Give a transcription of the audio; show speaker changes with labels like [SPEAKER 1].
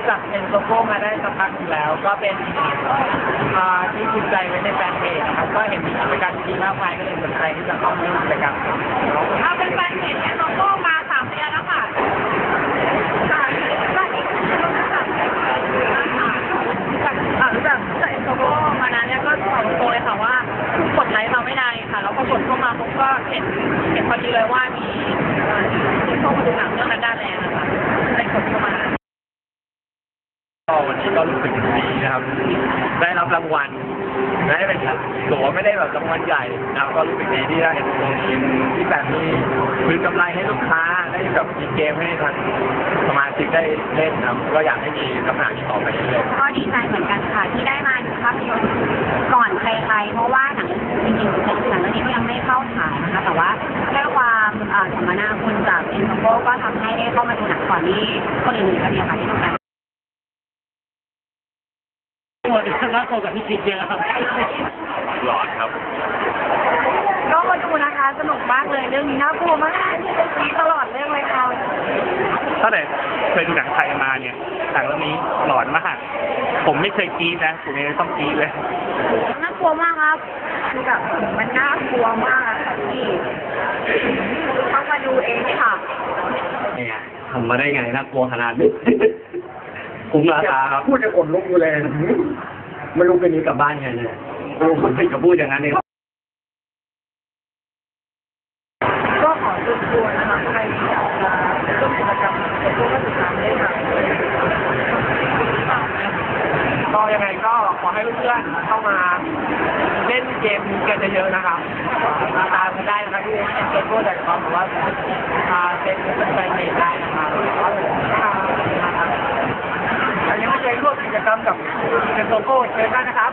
[SPEAKER 1] รู้จักเอ็นโซโก้มาได้สักพักหนึ่งแล้ว ก็เป็นอ่าที่ภูมิใจไว้ในแฟนเพจนะครับ ก็เห็นมีกิจกรรมดีๆมากมายก็เลยสนใจที่จะเข้าร่วมกิจกรรม
[SPEAKER 2] เอาเป็นแฟนเพจเนี่ยโลโก้มาสามเดือนแล้วค่ะค่ะก็นี่คือรู้จักจากอ่ารู้จักจากโซโก้มานานเนี่ยก็บอกตรงเลยค่ะว่ากดไลค์เราไม่ได้ค่ะ แล้วก็กดเข้ามาผมก็เห็นเห็นพอดีเลยว่ามีอ่าที่เข้ามาดูหนังเรื่องนั้นได้านแรงนะคะเลยกดเข้ามา
[SPEAKER 1] ก็วันนี้ก็รู้สึกดีนะครับ ได้รับรางวัลได้เป็นตัวไม่ได้แบบรางวัลใหญ่นะครับก็รู้สึกดีที่ได้เห็นตรงนี้ที่แบบมีคือกำไรให้ลูกค้าได้แบบมีเกมให้ทางสมาชิกได้เล่นนะครับก็อยากให้มีลักษณะนี้ต่อไปเรื่อย
[SPEAKER 2] ก็ดีใจเหมือนกันค่ะ ที่ได้มาดูภาพยนตร์ก่อนใครๆเพราะว่าหนังจริงๆหนังเรื่องนี้ก็ยังไม่เข้าฉายนะคะ แต่ว่าด้วยความสัมมนาคุณจากเอ็นโกก็ทำให้ได้เข้ามาดูหนังก่อนที่คนอื่นๆก็ดีค่ะที่ดูกัน
[SPEAKER 3] หมดน่ากลัวกับพี่คิดเยอะครับ
[SPEAKER 1] หลอดครับ
[SPEAKER 2] ก็มาดูนะคะสนุกมากเลยเรื่องนี้น่ากลัวมากมีตลอดเรื่องเลยค่ะ
[SPEAKER 3] ตั้งแต่เคยดูหนังไทยมาเนี่ยหนังเรื่องนี้หลอนมาก ผมไม่เคยกรี๊ดนะผมยังต้องกรี๊ดเลย
[SPEAKER 2] น่ากลัวมากครับคือแบบมันน่ากลัวมากอะค่ะพี่ต้องมาดูเองค่ะ
[SPEAKER 1] เนี่ยทำมาได้ไงน่ากลัวขนาดนี้ คุ้มราคาครับพูดจะขนลุกอยู่เลยไม่รู้เป็นนี้กลับบ้านไงเนี่ยโอ้คนติดกับพูดอย่างนั้นเอง
[SPEAKER 2] ก็ขอเชิญชวนนะคะใครที่อยากจะร่วมกิจกรรมกับพวกนักศึกษาได้ค่ะ
[SPEAKER 1] ก็ยังไงก็ขอให้เพื่อนๆเข้ามาเล่นเกมกันเยอะๆนะครับมาตามกันได้นะครับที่เอ็นโก้ดอทคอมหรือว่าเซ็นเป็นแฟนเพจได้นะครับอันนี้ไม่เคยร่วมกิจกรรมกับ โลโก้เชิญได้นะครับ